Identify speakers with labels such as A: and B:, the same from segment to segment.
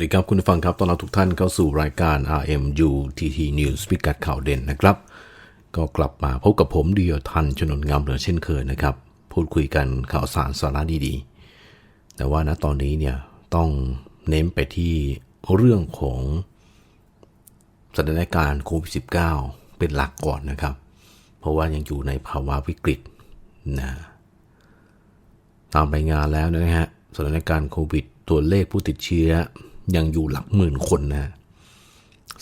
A: สวัสดีครับคุณฟังครับตอนรับทุกท่านเข้าสู่รายการ RMU TT News พิกัดข่าวเด่นนะครับ ก็กลับมาพบกับผมเดียวทันชนนงามเหลือเช่นเคยนะครับ พูดคุยกันข่าวสารสาระดีๆ แต่ว่าณตอนนี้เนี่ยต้องเน้นไปที่เรื่องของสถานการณ์โควิด -19 เป็นหลักก่อนนะครับ เพราะว่ายังอยู่ในภาวะวิกฤตนะตามรายงานแล้วนะฮะสถานการณ์โควิด ตัวเลขผู้ติดเชื้อ ยังอยู่หลักหมื่นคนนะ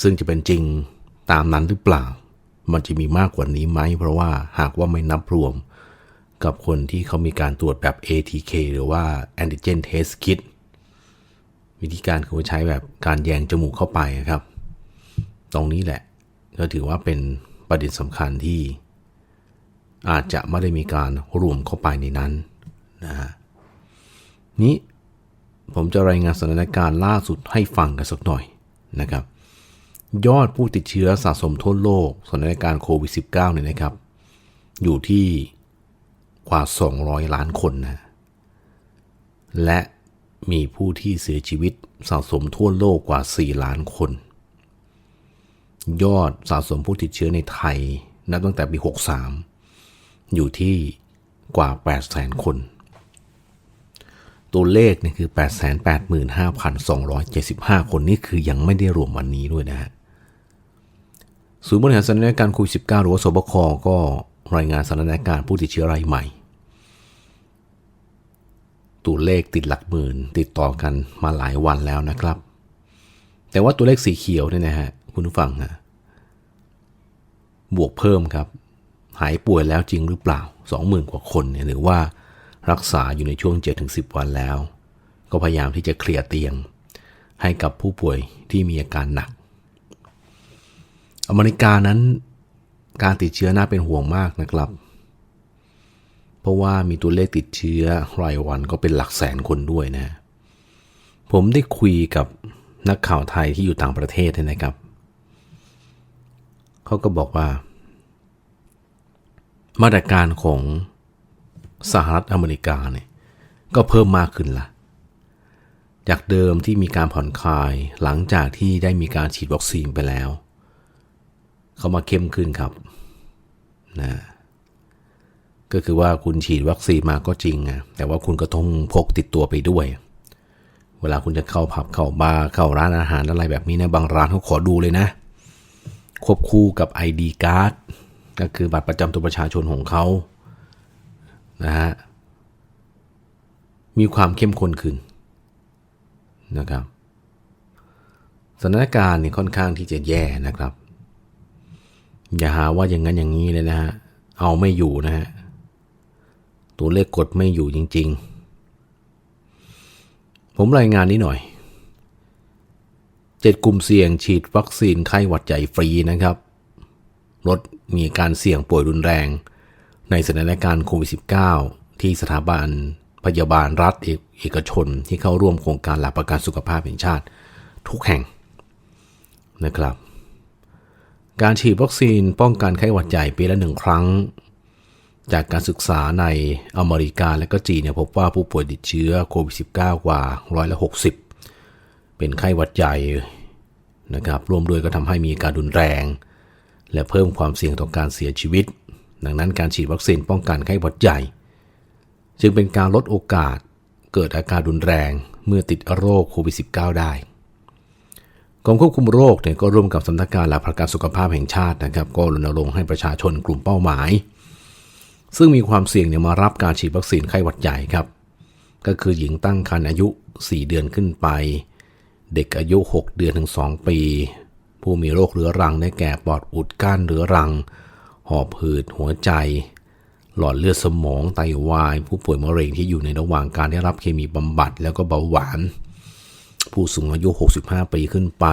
A: ซึ่งจะเป็นจริงตามนั้นหรือเปล่า มันจะมีมากกว่านี้ไหม เพราะว่าหากว่าไม่นับรวม กับคนที่เขามีการตรวจแบบ ATK หรือว่า Antigen Test Kit วิธีการคือใช้แบบการแยงจมูกเข้าไปนะครับ ตรงนี้แหละ ก็ถือว่าเป็นประเด็นสำคัญที่ อาจจะไม่ได้มีการรวมเข้าไปในนั้นนะฮะนี้ ผมจะรายงานสถานการณ์ล่าสุดให้ฟังกันสักหน่อยนะครับ ยอดผู้ติดเชื้อสะสมทั่วโลกสถานการณ์โควิด -19 เนี่ยนะครับ อยู่ที่กว่า 200 ล้านคนนะและมีผู้ที่เสียชีวิตสะสมทั่วโลกกว่า 4 ล้านคน ยอดสะสมผู้ติดเชื้อในไทย นับตั้งแต่ปี 63 อยู่ที่กว่า 800,000 คน ตัวเลขเนี่ยคือ 885,275 คนนี่คือยังไม่ได้รวมวันนี้ด้วยนะฮะศูนย์บริหารสถานการณ์โควิด -19 หรือว่าสบคก็รายงานสถานการณ์ผู้ติดเชื้อรายใหม่ ตัวเลขติดหลักหมื่นติดต่อกันมาหลายวันแล้วนะครับ แต่ว่าตัวเลขสีเขียวเนี่ยนะฮะคุณผู้ฟังฮะบวกเพิ่มครับ หายป่วยแล้วจริงหรือเปล่า 20,000 กว่าคนเนี่ยหรือว่า รักษาอยู่ในช่วง 7-10 วันแล้ว ก็พยายามที่จะเคลียร์เตียง ให้กับผู้ป่วยที่มีอาการหนัก อเมริกานั้นการติดเชื้อน่าเป็นห่วงมากนะครับ เพราะว่ามีตัวเลขติดเชื้อรายวันก็เป็นหลักแสนคนด้วยนะ ผมได้คุยกับนักข่าวไทยที่อยู่ต่างประเทศนะครับ เขาก็บอกว่า มาตรการของ สหรัฐอเมริกาเนี่ยก็เพิ่มมากขึ้นละจากเดิมที่มีการผ่อนคลายหลังจากที่ได้มีการฉีดวัคซีนไปแล้ว เขามาเข้มขึ้นครับนะก็คือว่าคุณฉีดวัคซีนมาก็จริงอะแต่ว่าคุณก็ต้องพกติดตัวไปด้วย เวลาคุณจะเข้าผับเข้าบาร์เข้าร้านอาหารอะไรแบบนี้นะบางร้านเขาขอดูเลยนะ ควบคู่กับ ID card ก็คือบัตรประจำตัวประชาชนของเขา นะฮะมีความเข้มข้นขึ้นนะครับสถานการณ์เนี่ยค่อนข้างที่จะแย่นะครับ อย่าหาว่าอย่างนั้นอย่างนี้เลยนะฮะเอาไม่อยู่นะฮะตัวเลขกดไม่อยู่จริง ๆ ผมรายงานนี้หน่อยเจ็ดกลุ่มเสี่ยงฉีดวัคซีนไข้หวัดใหญ่ฟรีนะครับ ลดมีการเสี่ยงป่วยรุนแรง ในสถานการณ์โควิด -19 ที่สถาบันพยาบาลรัฐเอกชนที่เข้าร่วมโครงการหลักประกันสุขภาพแห่งชาติทุกแห่งนะครับ การฉีดวัคซีนป้องกันไข้หวัดใหญ่ปีละหนึ่งครั้ง จากการศึกษาในอเมริกาและก็จีนเนี่ยพบว่าผู้ป่วยติดเชื้อโควิด -19 กว่าร้อยละ60 เป็นไข้หวัดใหญ่นะครับรวมด้วยก็ทำให้มีการรุนแรง และเพิ่มความเสี่ยงต่อการเสียชีวิต ดังนั้นการฉีดวัคซีนป้องกันไข้หวัดใหญ่ จึงเป็นการลดโอกาสเกิดอาการรุนแรงเมื่อติดโรคโควิด -19 ได้กรมควบคุมโรคเนี่ยก็ร่วมกับสำนักงานหลักประกันสุขภาพแห่งชาตินะครับ ก็รณรงค์ให้ประชาชนกลุ่มเป้าหมาย ซึ่งมีความเสี่ยงเนี่ยมารับการฉีดวัคซีนไข้หวัดใหญ่ครับ ก็คือหญิงตั้งครรภ์อายุ 4 เดือนขึ้นไป เด็กอายุ 6 เดือนถึง 2 ปี ผู้มีโรคเรื้อรังได้แก่ปอดอุดกั้นเรื้อรัง หอบหืดหัวใจ หลอดเลือดสมองไตาวาย ผู้ป่วยมะเร็งที่อยู่ในระหว่างการได้รับเคมีบำบัด แล้วก็เบาหวาน ผู้สูงอายุ 65 ปีขึ้นไป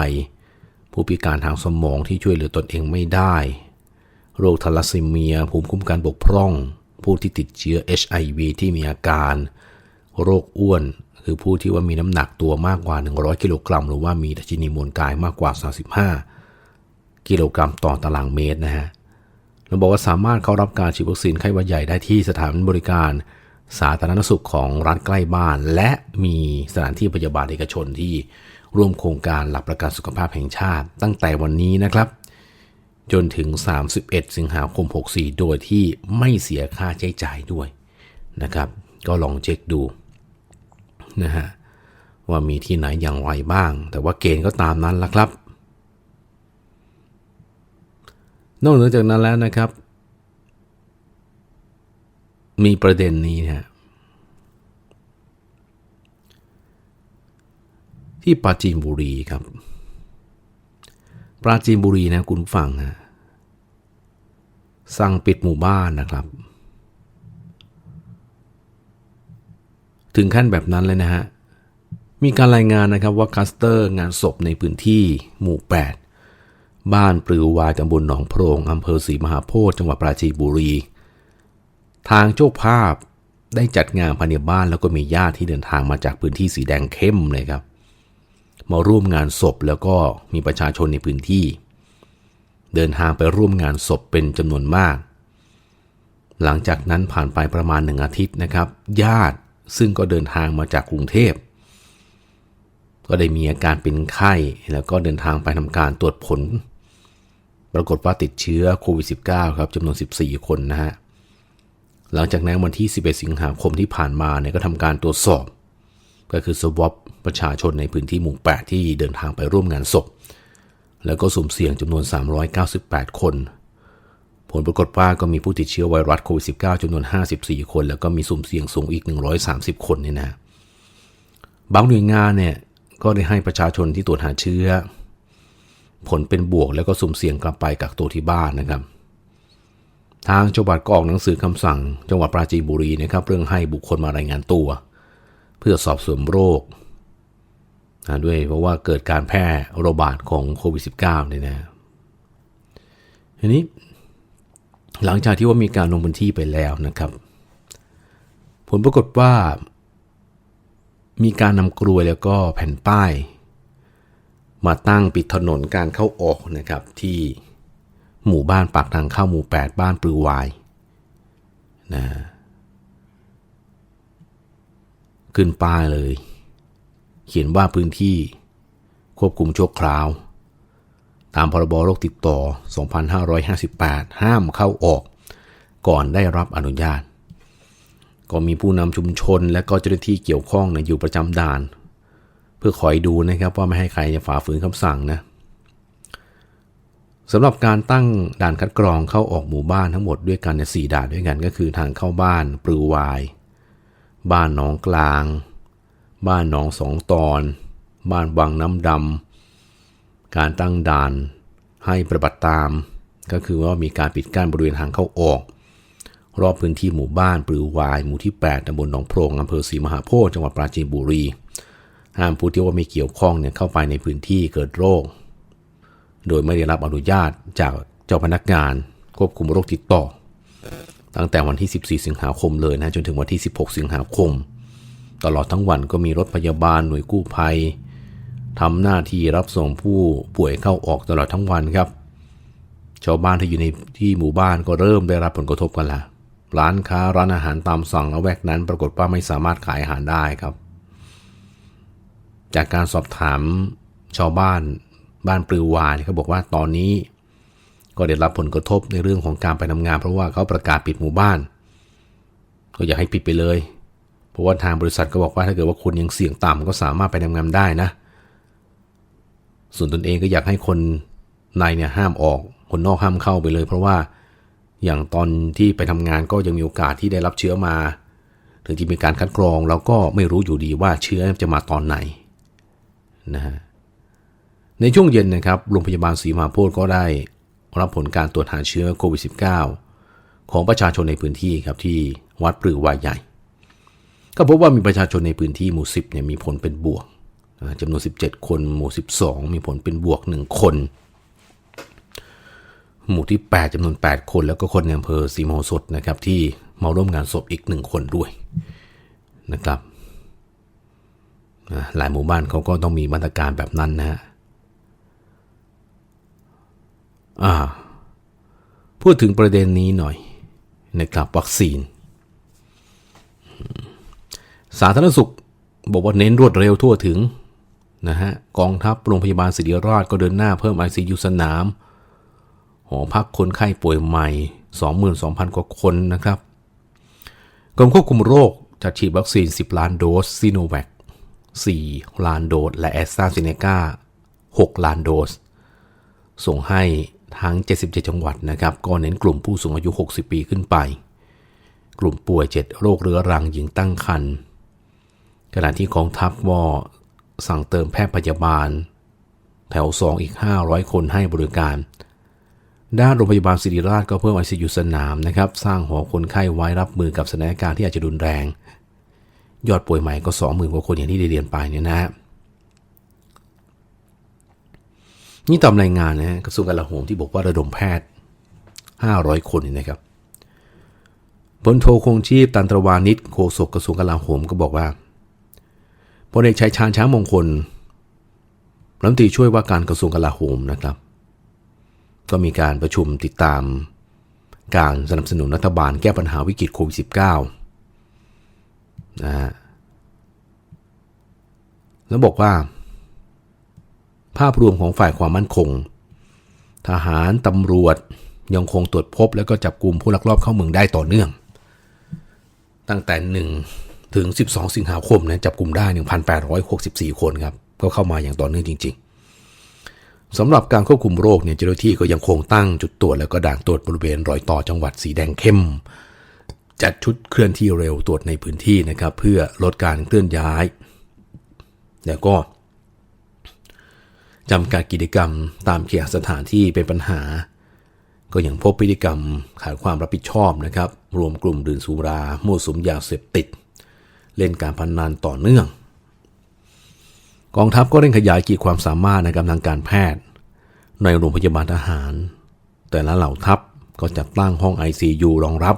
A: ผู้พิการทางสมองที่ช่วยเหลือตนเองไม่ได้ โรคทาลัสซีเมีย ภูมิคุ้มกันบกพร่อง ผู้ที่ติดเชื้อ HIV ที่มีอาการ โรคอ้วนคือผู้ที่ว่ามีน้ำหนักตัวมากกว่า 100 กิโลกรัม หรือว่ามีดัชนีมวลกายมากกว่า 35 กิโลกรัมต่อตารางเมตรนะฮะ เราบอกว่าสามารถเข้ารับการฉีดวัคซีนไข้หวัดใหญ่ได้ที่สถานบริการสาธารณสุขของรัฐใกล้บ้าน และมีสถานที่พยาบาลเอกชนที่ร่วมโครงการหลักประกันสุขภาพแห่งชาติ ตั้งแต่วันนี้นะครับ จนถึง 31 สิงหาคม 64 โดยที่ไม่เสียค่าใช้จ่ายด้วยนะครับ ก็ลองเช็คดูนะฮะว่ามีที่ไหนอย่างไรบ้าง แต่ว่าเกณฑ์ก็ตามนั้นละครับ นอกเหนือจากนั้นแล้วนะครับ มีประเด็นนี้นะที่ปราจีนบุรีครับ ปราจีนบุรีนะคุณผู้ฟังนะสั่งปิดหมู่บ้านนะครับ ถึงขั้นแบบนั้นเลยนะฮะมีการรายงานนะครับว่าคัสเตอร์งานศพในพื้นที่หมู่ 8 บ้านปลือวายตำบลหนองโพรงอำเภอศรีมหาโพธิ์จังหวัดปราจีนบุรี ทางเจ้าภาพได้จัดงานภายในบ้านแล้วก็มีญาติที่เดินทางมาจากพื้นที่สีแดงเข้มเลยครับ มาร่วมงานศพแล้วก็มีประชาชนในพื้นที่ เดินทางไปร่วมงานศพเป็นจำนวนมาก หลังจากนั้นผ่านไปประมาณหนึ่งอาทิตย์นะครับ ญาติซึ่งก็เดินทางมาจากกรุงเทพก็ได้มีอาการเป็นไข้แล้วก็เดินทางไปทำการตรวจผล ปรากฏว่าติดเชื้อโควิด -19 ครับจำนวน 14 คนนะฮะ หลังจากนั้นวันที่ 11 สิงหาคมที่ผ่านมาเนี่ยก็ทำการตรวจสอบ ก็คือสวอปประชาชนในพื้นที่หมู่ 8 ที่เดินทางไปร่วมงานศพ แล้วก็สุ่มเสี่ยงจำนวน 398 คน ผลปรากฏว่าก็มีผู้ติดเชื้อไวรัสโควิด -19 จำนวน 54 คน แล้วก็มีสุ่มเสี่ยงสูงอีก 130 คนเนี่ยนะบางหน่วยงานเนี่ยก็ได้ให้ประชาชนที่ตรวจหาเชื้อ ผลเป็นบวกแล้วก็สุ่มเสี่ยงกลับไปกักตัวที่บ้านนะครับ ทางจังหวัดก็ออกหนังสือคำสั่ง จังหวัดปราจีนบุรีนะครับ เรื่องให้บุคคลมารายงานตัว เพื่อสอบสวนโรคด้วยเพราะว่าเกิดการแพร่ระบาดของโควิด -19 เนี่ยนะทีนี้หลังจากที่ว่ามีการลงพื้นที่ไปแล้วนะครับ ผลปรากฏว่า มีการนำกลวยแล้วก็แผ่นป้าย มาตั้งปิดถนนการเข้าออกนะครับที่หมู่บ้านปากทางเข้าหมู่ 8 บ้านปลือวายนะขึ้นป้ายเลย เขียนว่าพื้นที่ควบคุมชั่วคราว ตามพรบโรคติดต่อ 2558 ห้ามเข้าออก ก่อนได้รับอนุญาต ก็มีผู้นำชุมชนและก็เจ้าหน้าที่เกี่ยวข้องนะอยู่ประจำด่าน พื่อคอยดูนะครับว่าไม่ให้ใครจะฝ่าฝืนคำสั่งนะสำหรับการตั้งด่านคัดกรองเข้าออกหมู่บ้านทั้งหมดด้วยกันในสี่ด่านด้วยกันก็คือทางเข้าบ้านปลือวาย บ้านหนองกลาง บ้านหนองสองตอน บ้านวังน้ำดำการตั้งด่านให้ประบัติตาม ก็คือว่ามีการปิดกั้นบริเวณทางเข้าออก รอบพื้นที่หมู่บ้านปลือวาย หมู่ที่ 8ตำบลหนองโพรงอำเภอศรีมหาโพธิ์จังหวัดปราจีนบุรี ห้ามผู้ที่ว่าไม่เกี่ยวข้องเนี่ยเข้าไปในพื้นที่เกิดโรค โดยไม่ได้รับอนุญาตจากเจ้าพนักงาน ควบคุมโรคติดต่อ ตั้งแต่วันที่ 14 สิงหาคมเลยนะจนถึงวันที่ 16 สิงหาคม ตลอดทั้งวันก็มีรถพยาบาลหน่วยกู้ภัยทำหน้าที่รับส่งผู้ป่วยเข้าออกตลอดทั้งวันครับชาวบ้านที่อยู่ในที่หมู่บ้านก็เริ่มได้รับผลกระทบกันละร้านค้าร้านอาหารตามสั่งละแวกนั้น ปรากฏว่าไม่สามารถขายอาหารได้ครับ จากการสอบถามชาวบ้านบ้านปลือวายเขาบอกว่าตอนนี้ ก็ได้รับผลกระทบในเรื่องของการไปทำงาน เพราะว่าเขาประกาศปิดหมู่บ้าน ก็อยากให้ปิดไปเลย เพราะว่าทางบริษัทก็บอกว่าถ้าเกิดว่าคุณยังเสี่ยงต่ำก็สามารถไปทำงานได้นะ ส่วนตนเองก็อยากให้คนในเนี่ยห้ามออกคนนอกห้ามเข้าไปเลย เพราะว่าอย่างตอนที่ไปทำงานก็ยังมีโอกาสที่ได้รับเชื้อมา ถึงจะมีการคัดกรองเราก็ไม่รู้อยู่ดีว่าเชื้อจะมาตอนไหน นะฮะในช่วงเย็นนะครับโรงพยาบาลศรีมหาโพธิ์ก็ได้รับผลการตรวจหาเชื้อโควิด -19 ของประชาชนในพื้นที่ครับที่วัดปลือวายใหญ่ ก็พบว่ามีประชาชนในพื้นที่หมู่10เนี่ยมีผลเป็นบวกจำนวน 17 คนหมู่ 12 มีผลเป็นบวก 1 คน หมู่ที่ 8จำนวน 8 คน แล้วก็คนในอำเภอศรีโมโหสถนะครับที่มาร่วมงานศพอีก 1 คนด้วยนะครับ หลายหมู่บ้านเขาก็ต้องมีมาตรการแบบนั้นนะฮะพูดถึงประเด็นนี้หน่อยนะครับวัคซีน สาธารณสุขบอกว่าเน้นรวดเร็วทั่วถึงนะฮะกองทัพโรงพยาบาลศิริราชก็เดินหน้าเพิ่ม ICU สนาม หอพักคนไข้ป่วยใหม่ 22,000 กว่าคนนะครับกรมควบคุมโรคจัดฉีดวัคซีน 10 ล้านโดสซีโนแวค 4 ล้านโดส และแอสตราเซเนกา6 ล้านโดส ส่งให้ทั้ง 77 จังหวัดนะครับ ก็เน้นกลุ่มผู้สูงอายุ 60 ปีขึ้นไป กลุ่มป่วย 7 โรคเรื้อรังหญิงตั้งครรภ์ขณะที่กองทัพวอสั่งเติมแพทย์พยาบาล แถว 2 อีก 500 คนให้บริการ ด้านโรงพยาบาลศิริราชก็เพิ่ม ICU สนามนะครับ สร้างหอคนไข้ไว้รับมือกับสถานการณ์ที่อาจจะรุนแรง ยอดป่วยใหม่ก็ 20,000กว่าคนอย่างที่ได้เรียนไปเนี่ยนะฮะนี่ตามรายงานนะกระทรวงกลาโหมที่บอกว่าระดมแพทย์ 500 คนนี่นะครับพลโทคงชีพตันตรวานิชโฆษกกระทรวงกลาโหมก็บอกว่าพลเอกชัยชาญช้างมงคลรัฐมนตรีช่วยว่าการกระทรวงกลาโหมนะครับ ก็มีการประชุมติดตามการสนับสนุนรัฐบาลแก้ปัญหาวิกฤตโควิด -19 นะฮะแล้วบอกว่า ภาพรวมของฝ่ายความมั่นคง ทหารตำรวจยังคงตรวจพบ แล้วก็จับกลุ่มผู้ลักลอบเข้าเมืองได้ต่อเนื่อง ตั้งแต่ 1 ถึง 12 สิงหาคมนะจับกลุ่มได้ 1,864 คนครับ ก็เข้ามาอย่างต่อเนื่องจริง ๆสำหรับการควบคุมโรคเนี่ยเจ้าหน้าที่ก็ยังคงตั้งจุดตรวจแล้วก็ด่านตรวจบริเวณรอยต่อจังหวัดสีแดงเข้ม จัดชุดเคลื่อนที่เร็วตรวจในพื้นที่นะครับ เพื่อลดการเคลื่อนย้าย แล้วก็จำกัดกิจกรรมตามเขตสถานที่เป็นปัญหา ก็ยังพบพฤติกรรมขาดความรับผิดชอบนะครับ รวมกลุ่มดื่มสุรามั่วสุมยาเสพติด เล่นการพนนันต่อเนื่อง กองทัพก็เร่งขยายขีดความสามารถในกำลังการแพทย์ ในโรงพยาบาลทหาร แต่ละเหล่าทัพก็จัดตั้งห้อง ICU รองรับ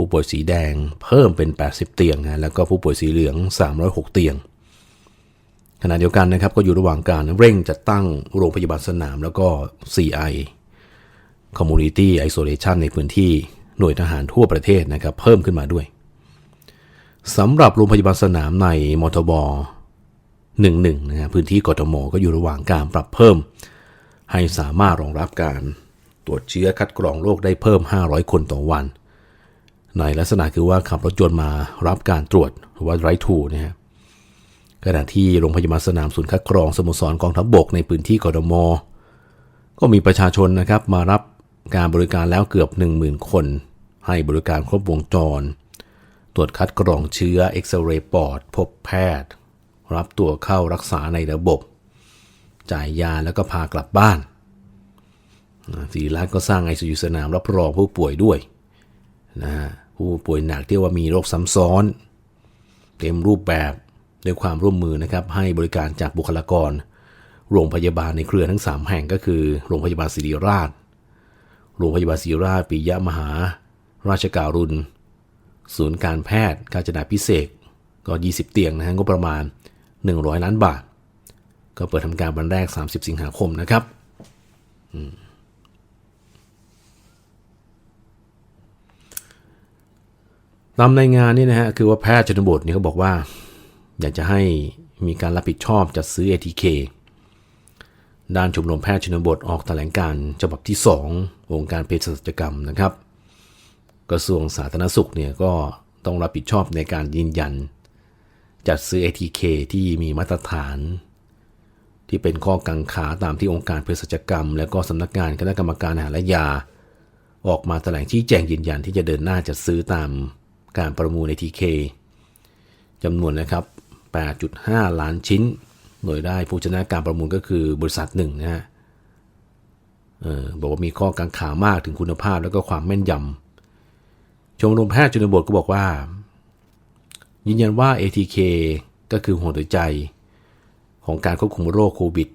A: ผู้ป่วยสีแดงเพิ่มเป็น 80 เตียงนะแล้วก็ผู้ป่วยสีเหลือง 306 เตียง ขณะเดียวกันนะครับก็อยู่ระหว่างการเร่งจัดตั้งโรงพยาบาลสนามแล้วก็ CI Community Isolation ในพื้นที่หน่วยทหารทั่วประเทศนะครับเพิ่มขึ้นมาด้วยสำหรับโรงพยาบาลสนามในมทบ11นะฮะพื้นที่กทมก็อยู่ระหว่างการปรับเพิ่ม ให้สามารถรองรับการตรวจเชื้อคัดกรองโรคได้เพิ่ม 500 คนต่อวัน ในลักษณะคือว่าขับรถยนต์มารับการตรวจหรือว่าไรทูนะฮะขณะที่โรงพยาบาลสนามศูนย์คัดกรองสโมสรกองทัพบบกในพื้นที่กทมก็มีประชาชนนะครับมารับการบริการแล้วเกือบ 10,000 คน ให้บริการครบวงจร ตรวจคัดกรองเชื้อเอ็กซเรย์ปอด พบแพทย์ รับตัวเข้ารักษาในระบบ จ่ายยาแล้วก็พากลับบ้านศิริราชก็สร้างไอซียูสนามรับรองผู้ป่วยด้วยนะฮะ ผู้ป่วยหนักที่ว่ามีโรคซ้ำซ้อน เต็มรูปแบบด้วยความร่วมมือนะครับให้บริการจากบุคลากร โรงพยาบาลในเครือทั้ง 3 แห่งก็คือ โรงพยาบาลศิริราช โรงพยาบาลศิริราชปิยมหา ราชการุณ ศูนย์การแพทย์กาญจนาพิเศษก็ 20 เตียงนะฮะงบประมาณ 100 ล้านบาท ก็เปิดทำการวันแรก 30 สิงหาคมนะครับ ตามรายงานนี่นะฮะคือว่าแพทย์ชนบทเนี่ยเขาบอกว่า อยากจะให้มีการรับผิดชอบจัดซื้อ ATK ด้านชมรมแพทย์ชนบทออกแถลงการฉบับที่ 2 องค์การเภสัชกรรมนะครับ กระทรวงสาธารณสุขเนี่ยก็ต้องรับผิดชอบในการยืนยัน จัดซื้อ ATK ที่มีมาตรฐาน ที่เป็นข้อกังขาตามที่องค์การเภสัชกรรม และก็สำนักงานคณะกรรมการอาหารและยา ออกมาแถลงชี้แจงยืนยันที่จะเดินหน้าจัดซื้อตาม การประมูล ATK จำนวนนะครับ 8.5 ล้านชิ้น โดยได้ผู้ชนะการประมูลก็คือบริษัทหนึ่งนะฮะเออบอกว่ามีข้อกังขามากถึงคุณภาพแล้วก็ความแม่นยำชมรมแพทย์ชนบทก็บอกว่า ยืนยันว่า ATK ก็คือหัวใจ ของการควบคุมโรคโควิด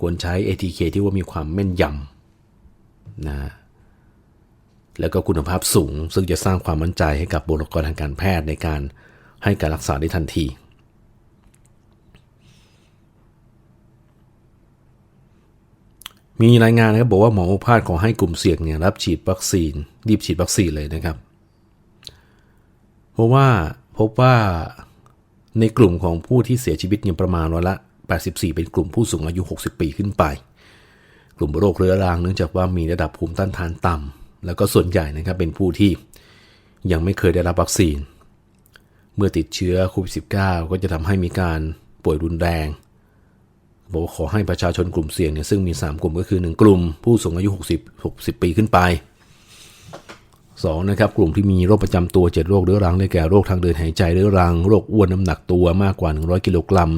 A: ควรใช้ ATK ที่ว่ามีความแม่นยำนะ แล้วก็คุณภาพสูง ซึ่งจะสร้างความมั่นใจให้กับบุคลากรทางการแพทย์ในการให้การรักษาได้ทันที มีรายงานนะครับบอกว่าหมอโอภาสขอให้กลุ่มเสี่ยงเนี่ยรับฉีดวัคซีนรีบฉีดวัคซีนเลยนะครับ เพราะว่าพบว่าในกลุ่มของผู้ที่เสียชีวิตเนี่ยประมาณร้อยละ 84 เป็นกลุ่มผู้สูงอายุ 60 ปีขึ้นไป กลุ่มโรคเรื้อรังเนื่องจากว่ามีระดับภูมิต้านทานต่ำ แล้วก็ส่วนใหญ่นะครับเป็นผู้ที่ยังไม่เคยได้รับวัคซีน เมื่อติดเชื้อโควิด -19 ก็จะทำให้มีการป่วยรุนแรงบอกขอให้ประชาชนกลุ่มเสี่ยงเนี่ยซึ่งมี 3 กลุ่มก็คือ 1 กลุ่ม ผู้สูงอายุ 60 60 ปีขึ้นไป 2 นะครับกลุ่มที่มีโรคประจำตัว 7 โรคเรื้อรังได้แก่โรคทางเดินหายใจเรื้อรัง โรคอ้วนน้ำหนักตัวมากกว่า 100 กิโลกรัม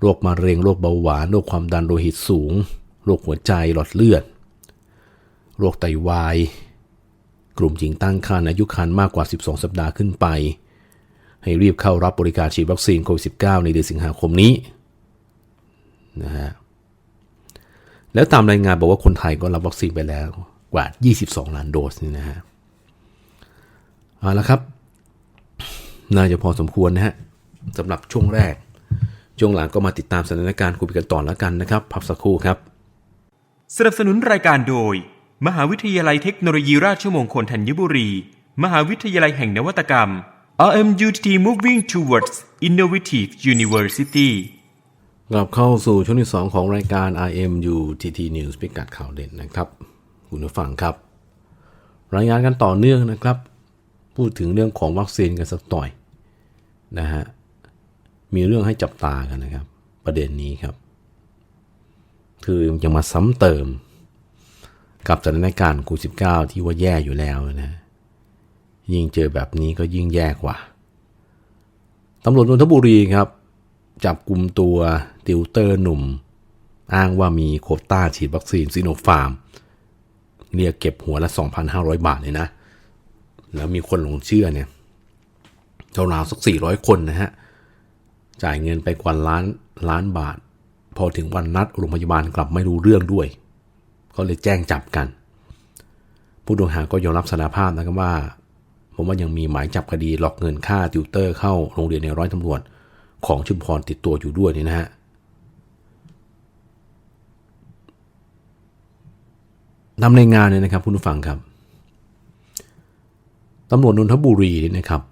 A: โรคมะเร็ง โรคเบาหวาน โรคความดันโลหิตสูง โรคหัวใจหลอดเลือด โรคไตวาย กลุ่มหญิงตั้งครรภ์อายุครรภ์มากกว่า 12 สัปดาห์ขึ้นไป ให้รีบเข้ารับบริการฉีดวัคซีนโควิด -19 ในเดือนสิงหาคมนี้นะฮะแล้วตามรายงานบอกว่าคนไทยก็รับวัคซีนไปแล้วกว่า 22 ล้านโดสนี่นะฮะเอาละครับน่าจะพอสมควรนะฮะสำหรับช่วงแรก ช่วงหลังก็มาติดตามสถานการณ์คุยกันต่อแล้วกันนะครับ พักสักครู่ครับ
B: สนับสนุนรายการโดย มหาวิทยาลัยเทคโนโลยีราชมงคลธัญบุรี มหาวิทยาลัยแห่งนวัตกรรม RMUTT Moving Towards Innovative University
A: กลับเข้าสู่ช่วงที่ 2 ของรายการ IMU TT News พิกัดข่าวเด่นนะครับ คุณผู้ฟังครับ รายงานกันต่อเนื่องนะครับ พูดถึงเรื่องของวัคซีนกันสักหน่อยนะฮะ มีเรื่องให้จับตากันนะครับ ประเด็นนี้ครับ คือยังมาซ้ำเติม กับสถานการณ์โควิด 19 ที่ว่าแย่อยู่แล้วนะ ยิ่งเจอแบบนี้ก็ยิ่งแย่กว่าตำรวจนนทบุรีครับ จับกลุ่มตัวติวเตอร์หนุ่ม อ้างว่ามีโควต้าฉีดวัคซีนซีโนฟาร์ม เรียกเก็บหัวละ 2,500 บาทเลยนะ แล้วมีคนหลงเชื่อเนี่ยราวๆสัก 400 คนนะฮะ จ่ายเงินไปกว่าล้านล้านบาท พอถึงวันนัดโรงพยาบาลกลับไม่รู้เรื่องด้วย ก็เลยแจ้งจับกัน ผู้ต้องหาก็ยอมรับสารภาพนะครับว่า ผมว่ายังมีหมายจับคดีหลอกเงินค่าติวเตอร์เข้าโรงเรียนในร้อยตำรวจของชุมพรติดตัวอยู่ด้วยนี่นะฮะนำในงานเนี่ยนะครับคุณผู้ฟังครับตำรวจนนทบุรีนี่นะครับ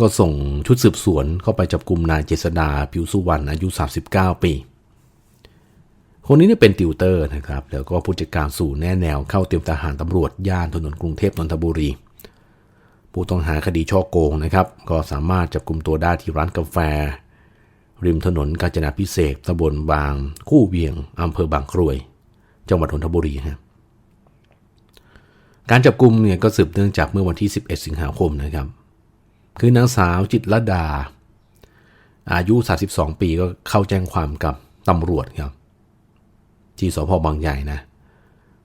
A: ก็ส่งชุดสืบสวนเข้าไปจับกลุ่มนายเจษดาผิวสุวรรณอายุ 39 ปี คนนี้เนี่ยเป็นติวเตอร์นะครับ แล้วก็ผู้จัดการสู่แน่แนวเข้าเตรียมทหารตำรวจย่านถนนกรุงเทพนนทบุรี ผู้ต้องหาคดีช่อโกงนะครับ ก็สามารถจับกลุ่มตัวได้ที่ร้านกาแฟ ริมถนนกาญจนาพิเศษตำบลบาง คู่เวียงอำเภอบางกรวย จังหวัดนนทบุรีฮะการจับกลุ่มเนี่ยก็สืบเนื่องจากเมื่อวันที่ 11 สิงหาคมนะครับ คือนางสาวจิตรดา อายุ 32 ปีก็เข้าแจ้งความกับตำรวจครับ ที่สพบางใหญ่นะ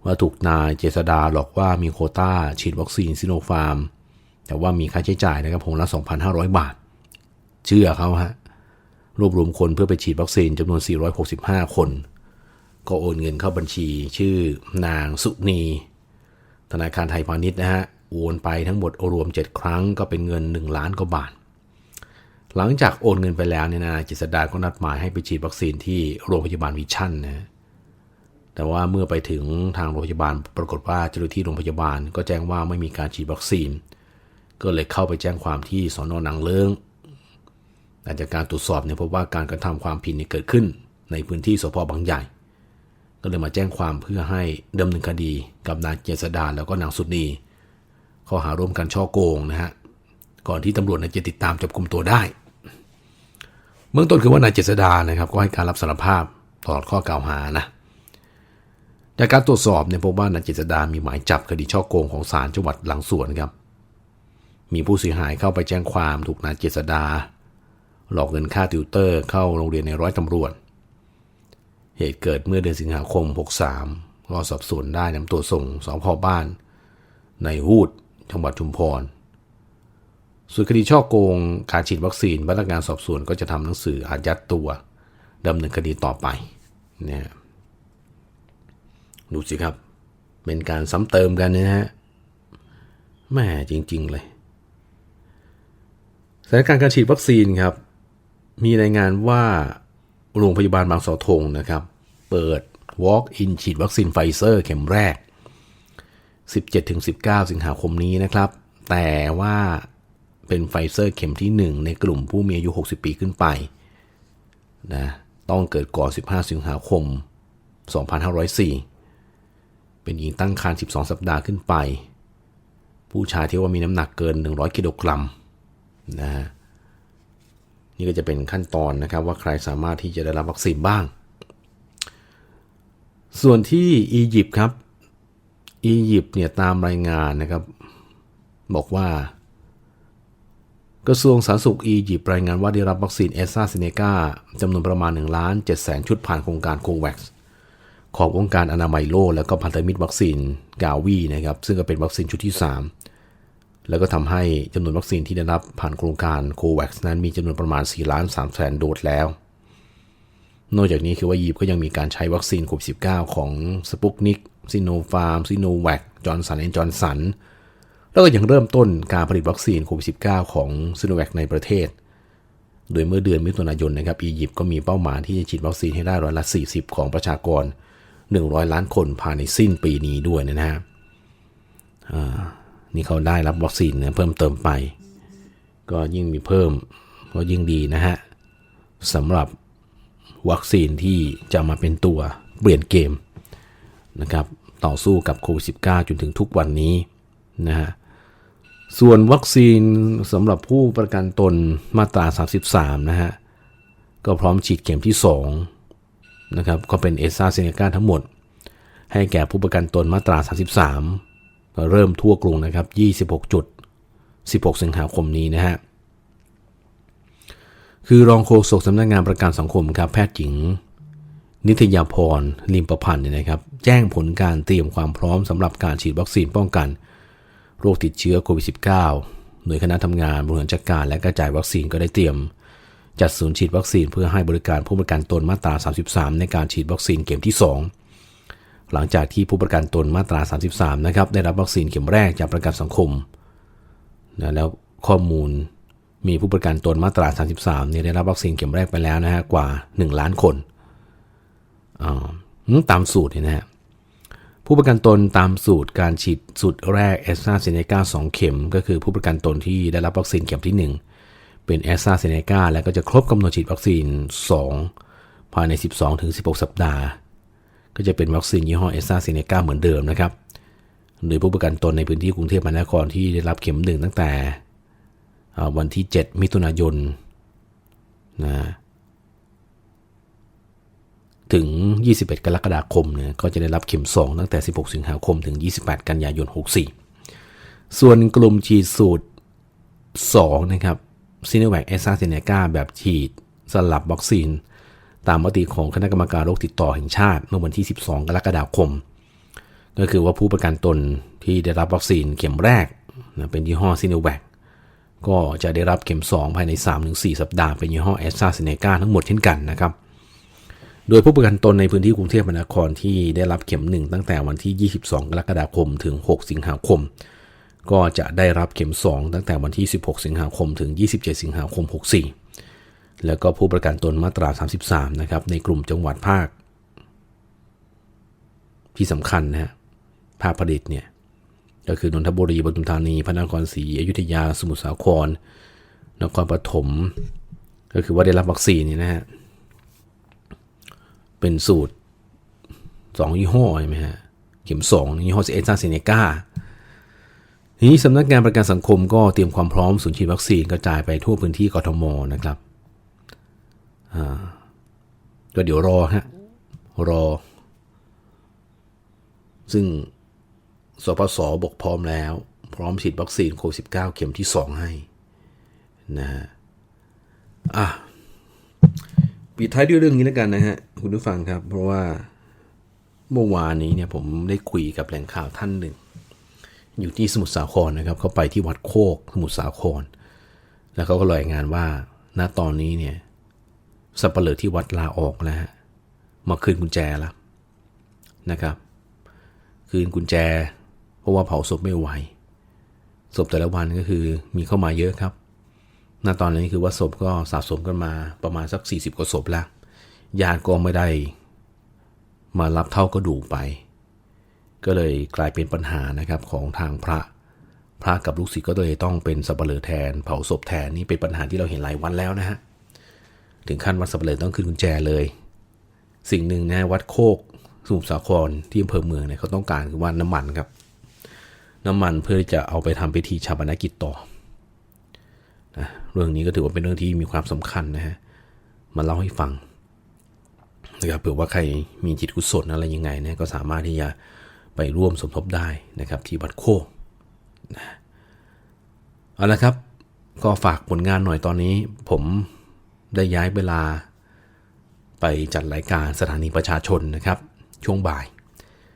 A: ว่าถูกนายเจษดาหลอกว่ามีโคต้าฉีดวัคซีนซิโนฟาร์ม แต่ว่ามีค่าใช้จ่ายนะครับผมละ 2,500 บาท เชื่อเขาฮะรวบรวมคนเพื่อไปฉีดวัคซีนจำนวน 465 คน ก็โอนเงินเข้าบัญชีชื่อนางสุนี ธนาคารไทยพาณิชย์นะฮะ โอนไปทั้งหมดรวม 7 ครั้งก็เป็นเงิน 1 ล้านกว่าบาท หลังจากโอนเงินไปแล้วเนี่ยนะกิษดาก็นัดหมายให้ไปฉีดวัคซีนที่โรงพยาบาลวิชั่นนะ แต่ว่าเมื่อไปถึงทางโรงพยาบาลปรากฏว่าเจ้าหน้าที่โรงพยาบาลก็แจ้งว่าไม่มีการฉีดวัคซีน ก็เลยเข้าไปแจ้งความที่สอนอนางเลิงหลังจากการตรวจสอบเนี่ยพบว่าการกระทำความผิดเนี่ยเกิดขึ้น ในพื้นที่สพบางใหญ่ ก็เลยมาแจ้งความเพื่อให้ดำเนินคดีกับนายเจษดาแล้วก็นางสุนีข้อหาร่วมกันช่อโกงนะฮะก่อนที่ตำรวจจะติดตามจับกลุ่มตัวได้ เบื้องต้นคือว่านายเจษดานะครับก็ให้การรับสารภาพตลอดข้อกล่าวหานะ จากการตรวจสอบเนี่ยพบว่านายเจษดามีหมายจับคดีช่อโกงของศาลจังหวัดหลังสวนครับ มีผู้เสียหายเข้าไปแจ้งความถูกนายเจษดา หลอกเงินค่าติวเตอร์เข้าโรงเรียนในร้อยตำรวจ เหตุเกิดเมื่อเดือนสิงหาคม 63ก็สอบสวนได้นำตัวส่งสพบ้าน ในฮูดจังหวัดชุมพรส่วนคดีช่อโกงการฉีดวัคซีนพนักงานสอบสวนก็จะทำหนังสืออายัดตัวดำเนินคดีต่อไปเนี่ย ดูสิครับ เป็นการซ้ำเติมกันนะฮะแม่จริง ๆ เลยสถานการณ์การฉีดวัคซีนครับ มีรายงานว่าโรงพยาบาลบางสาธงนะครับ เปิด Walk-in ฉีดวัคซีนไฟเซอร์เข็มแรก 17-19 สิงหาคมนี้นะครับ แต่ว่าเป็นไฟเซอร์เข็มที่ 1 ในกลุ่มผู้มีอายุ 60 ปีขึ้นไปนะต้องเกิดก่อน 15 สิงหาคม 2504 เป็นหญิงตั้งครรภ์12 สัปดาห์ขึ้นไป ผู้ชายที่ว่ามีน้ำหนักเกิน 100 กิโลกรัมนะฮะนี่ก็จะเป็นขั้นตอนนะครับว่าใครสามารถที่จะได้รับวัคซีนบ้าง ส่วนที่อียิปต์ครับ อียิปต์เนี่ยตามรายงานนะครับ บอกว่า กระทรวงสาธารณสุขอียิปต์รายงานว่าได้รับวัคซีนเอสซาเซเนกาจำนวนประมาณ1ล้าน7แสนชุดผ่านโครงการโควัค ขององค์การอนามัยโลกและก็พันธมิตรวัคซีนกาวีนะครับซึ่งก็เป็นวัคซีนชุดที่ 3 แล้วก็ทำให้จำนวนวัคซีนที่ได้รับผ่านโครงการโควัคนั้นมีจำนวนประมาณ4ล้าน3แสนโดสแล้ว นอกจากนี้คือว่าอียิปต์ก็ยังมีการใช้วัคซีนโควิด -19 ของสปุกนิกซิโนฟาร์มซิโนแวคจอร์นสันแอนจอร์นสันแล้วก็ยังเริ่มต้นการผลิตวัคซีนโควิด -19 ของซิโนแวคในประเทศ โดยเมื่อเดือนมิถุนายนนะครับอียิปต์ก็มีเป้าหมายที่จะฉีดวัคซีนให้ได้ร้อยละ 40 ของประชากร 100 ล้านคนภายในสิ้นปีนี้ด้วยนะฮะนี่เขาได้รับวัคซีนเนี่ยเพิ่มเติมไป ก็ยิ่งมีเพิ่มก็ยิ่งดีนะฮะสำหรับวัคซีนที่จะมาเป็นตัวเปลี่ยนเกมนะครับต่อสู้กับโควิด -19 จนถึงทุกวันนี้นะฮะส่วนวัคซีนสำหรับผู้ประกันตนมาตรา 33 นะฮะ ก็พร้อมฉีดเข็มที่ 2 นะครับก็เป็นเอซาเซเนกาทั้งหมด ให้แก่ผู้ประกันตนมาตรา 33 เริ่มทั่วกรุงนะครับ 26 จุด 16 สิงหาคมนี้นะฮะคือรองโฆษกสำนักงานประกันสังคมครับแพทย์หญิง นิตยาพรลิมประพันธ์เนี่ยนะครับ แจ้งผลการเตรียมความพร้อมสำหรับการฉีดวัคซีนป้องกัน โรคติดเชื้อโควิด -19 โดยคณะทำงานบริหารจัดการและกระจายวัคซีนก็ได้เตรียม จัดศูนย์ฉีดวัคซีนเพื่อให้บริการผู้ประกันตนมาตรา 33 ในการฉีดวัคซีนเข็มที่ 2 หลังจากที่ผู้ประกันตนมาตรา 33 นะครับได้รับวัคซีนเข็มแรกจากประกันสังคมนะแล้วข้อมูลมีผู้ประกันตนมาตรา 33 เนี่ยได้รับวัคซีนเข็มแรกไปแล้วนะฮะกว่า 1 ล้านคนตามสูตรเนี่ยนะฮะผู้ประกันตนตามสูตรการฉีดสูตรแรกแอสตราเซเนกา2เข็ม ก็คือผู้ประกันตนที่ได้รับวัคซีนเข็มที่ 1 เป็นแอสตราเซเนกาและก็จะครบกำหนดฉีดวัคซีน 2 ภายใน 12-16 สัปดาห์ ก็จะเป็นวัคซีนยี่ห้อแอสตราเซเนกาเหมือนเดิมนะครับ โดยผู้ประกันตนในพื้นที่กรุงเทพมหานครที่ได้รับเข็มหนึ่งตั้งแต่วันที่ 7 มิถุนายนนะถึง 21 กรกฎาคมเนี่ยก็จะได้รับเข็ม 2 ตั้งแต่ 16 สิงหาคม ถึง 28 กันยายน 64 ส่วนกลุ่มฉีดสูตร 2 นะครับ ซีโนแวคเอซาเซเนกาแบบฉีดสลับวัคซีน ตามมติของคณะกรรมการโรคติดต่อแห่งชาติเมื่อวันที่ 12 กรกฎาคม ก็คือว่าผู้ประกันตนที่ได้รับวัคซีนเข็มแรกนะเป็นยี่ห้อซีโนแวคก็จะได้รับเข็ม 2 ภายใน 3-4 สัปดาห์ เป็นยี่ห้อแอสตราเซเนกาทั้งหมดเช่นกันนะครับโดยผู้ประกันตนในพื้นที่กรุงเทพมหานครที่ได้รับเข็มหนึ่งตั้งแต่วันที่ 22 กรกฎาคม ถึง 6 สิงหาคม ก็จะได้รับเข็ม 2 ตั้งแต่วันที่ 16 สิงหาคมถึง 27 สิงหาคม 64 แล้วก็ผู้ประกันตนมาตรา 33 นะครับ ในกลุ่มจังหวัดภาค ที่สำคัญนะฮะภาคผลิตเนี่ยก็คือนนทบุรีปทุมธานีพระนครศรีอยุธยา สมุทรสาคร นครปฐมก็คือว่าได้รับวัคซีนนี่นะฮะเป็นสูตรสองยี่ห้อใช่ไหมฮะเข็มสองยี่ห้อเอสซาเซเนกา ทีนี้สำนักงานประกันสังคมก็เตรียมความพร้อมศูนย์ฉีดวัคซีนกระจายไปทั่วพื้นที่กทมนะครับก็เดี๋ยวรอฮะรอ ซึ่งสปสบอกพร้อมแล้ว พร้อมฉีดวัคซีนโควิด 19 เข็มที่ 2 ให้นะฮะอะปิดท้ายด้วยเรื่องนี้แล้วกันนะฮะ คุณผู้ฟังครับ เพราะว่าเมื่อวานนี้เนี่ยผมได้คุยกับแหล่งข่าวท่านหนึ่ง อยู่ที่สมุทรสาครนะครับเขาไปที่วัดโคกสมุทรสาคร แล้วเขาก็รายงานว่าณตอนนี้เนี่ยสับเปลือที่วัดลาออกแล้วฮะมาคืนกุญแจแล้วนะครับ คืนกุญแจ เพราะว่าเผาศพไม่ไหวศพแต่ละวันก็คือมีเข้ามาเยอะครับณตอนนี้คือว่าศพก็สะสมกันมาประมาณสัก 40 กว่าศพแล้วญาติก็ไม่ได้ มารับเท่ากระดูกไป ก็เลยกลายเป็นปัญหานะครับของทางพระ พระกับลูกศิษย์ก็เลยต้องเป็นสับเปลือแทน เผาศพแทนนี่เป็นปัญหาที่เราเห็นหลายวันแล้วนะฮะถึงขั้นวัดสับเลยต้องขึ้นกุญแจเลย สิ่งหนึ่งนะวัดโคกสมุทรสาครที่อำเภอเมืองเนี่ยเขาต้องการคือว่าน้ำมันครับ น้ำมันเพื่อจะเอาไปทำพิธีชาปนกิจต่อนะเรื่องนี้ก็ถือว่าเป็นเรื่องที่มีความสำคัญนะฮะมาเล่าให้ฟังนะครับเผื่อว่าใครมีจิตกุศลอะไรยังไงเนี่ยก็สามารถที่จะ ไปร่วมสมทบได้นะครับที่วัดโคกนะเอาละครับ ก็ฝากผลงานหน่อยตอนนี้ ผมได้ย้ายเวลา ไปจัดรายการสถานีประชาชนนะครับ ช่วงบ่าย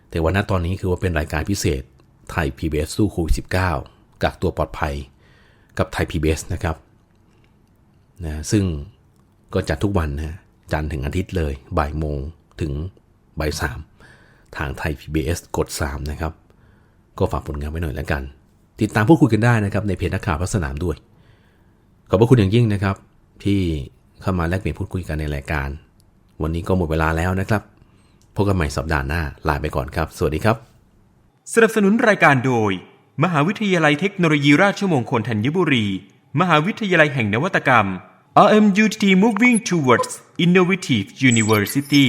A: แต่วันนั้นตอนนี้คือว่าเป็นรายการพิเศษไทย PBS สู้โควิด 19 กักตัวปลอดภัยกับไทย PBS นะครับนะซึ่งก็จัดทุกวันนะจันทร์ถึงอาทิตย์เลยบ่ายโมงถึงบ่ายสาม ทางไทย PBS กด 3 นะครับ ก็ฝากผลงานไว้หน่อยแล้วกัน ติดตามพูดคุยกันได้นะครับ ในเพจนักข่าวพระสนามด้วย ขอบพระคุณอย่างยิ่งนะครับ ที่เข้ามาแลกเปลี่ยนพูดคุยกันในรายการ วันนี้ก็หมดเวลาแล้วนะครับพบกันใหม่สัปดาห์หน้าลาไปก่อนครับ สวัสดีครับ
B: สนับสนุนรายการโดย มหาวิทยาลัยเทคโนโลยีราชมงคลธัญบุรี มหาวิทยาลัยแห่งนวัตกรรม RMUTT Moving Towards Innovative University